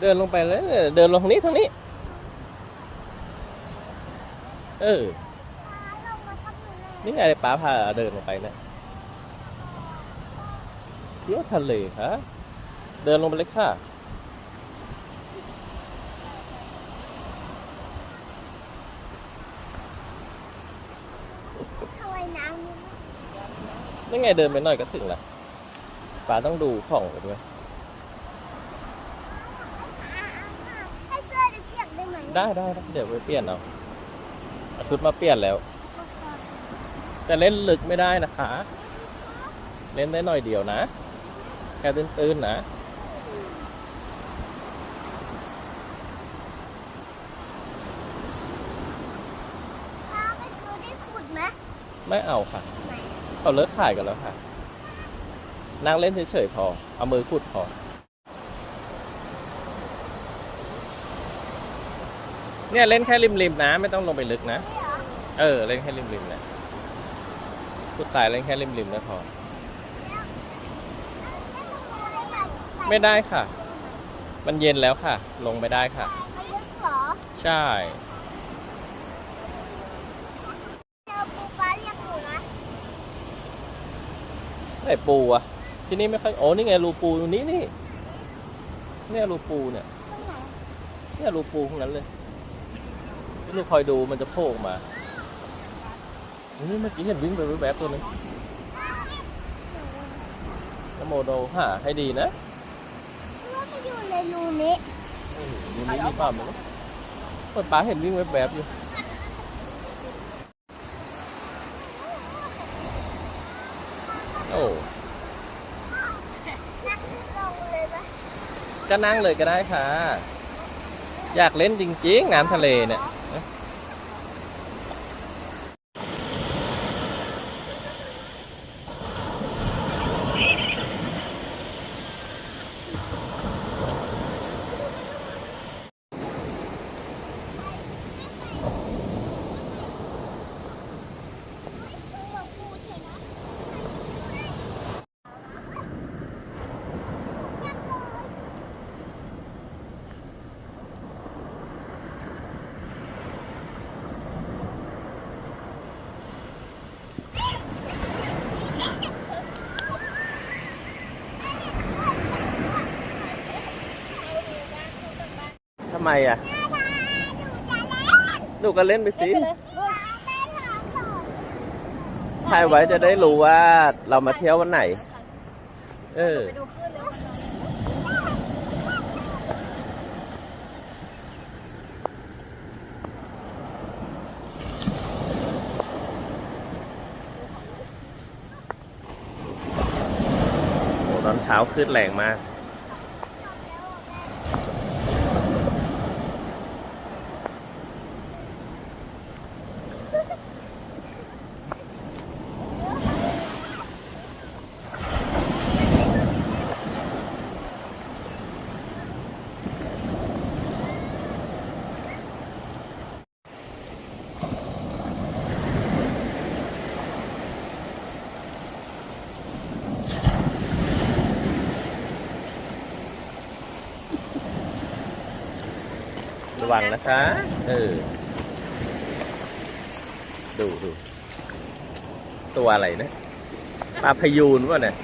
เดินลงไปเลยเดินลงทางนี้ทางนี้ เออลงมาทำอะไรนี่ไงป้าพาเดินลงไปเนี่ยเที่ยวทะเลค่ะเดินลงไปเลยค่ะทำไมน้ำนี่นี่ไงเดินไปหน่อยก็ถึงละป้าต้องดูของไปด้วย ให้เสื้อจะเปียก ได้ไหมได้ได้ได้เดี๋ยวไปเปลี่ยนเอาเอาชุดมาเปลี่ยนแล้ว แต่เล่นลึกไม่ได้นะคะ เล่นได้หน่อยเดียวนะ แค่ตื้นๆนะพาไปซื้อได้ขุดไหมไม่เอาค่ะเขาเลิกขายกันแล้วค่ะ นั่งเล่นเฉยๆพอ เอามือขุดพอ เนี่ยเล่นแค่ริมๆนะ ไม่ต้องลงไปลึกนะนี่เหรอเออ เล่นแค่ริมๆนะขุดตายเล่นแค่ริมๆนะพอ ไม่ได้ค่ะ มันเย็นแล้วค่ะ ลงไม่ได้ค่ะ มันลึกเหรอ ใช่เจอปูปลาเรียกหนูนะไหนปูอะที่นี่ไม่ค่อย โอ้นี่ไงรูปูอยู่นี้นี่ เนี่ยรูปูเนี่ย ตรงไหน เนี่ยรูปูทั้งนั้นเลย นี่คอยดูมันจะโผล่ออกมานี่เมื่อกี้เห็นวิ่งไปแวบๆตัวนึงนโมโดหาให้ดีนะเพื่อไปอยู่ในรูนี้เออดูนี้มีความมั้ยเปิดป้าเห็นวิ่งแวบๆอยู่โอ้ก็นั่งเลยก็ได้ค่ะ อยากเล่นจริงๆ น้ำทะเลเนี่ย ซื้อหลวงปู่เฉยนะนั่งเลย ทำ ไมอะหนูจะเล่นหนูก็เล่นไปสิเล่นหาต่อถ่ายไว้จะได้รู้ว่าเรามาเที่ยววันไหน เออโอ้ตอนเช้าขึ้นแรงมาก ระวังนะคะ เออ ดูดู ตัวอะไรนะ ปลาพยูนวะเนี่ย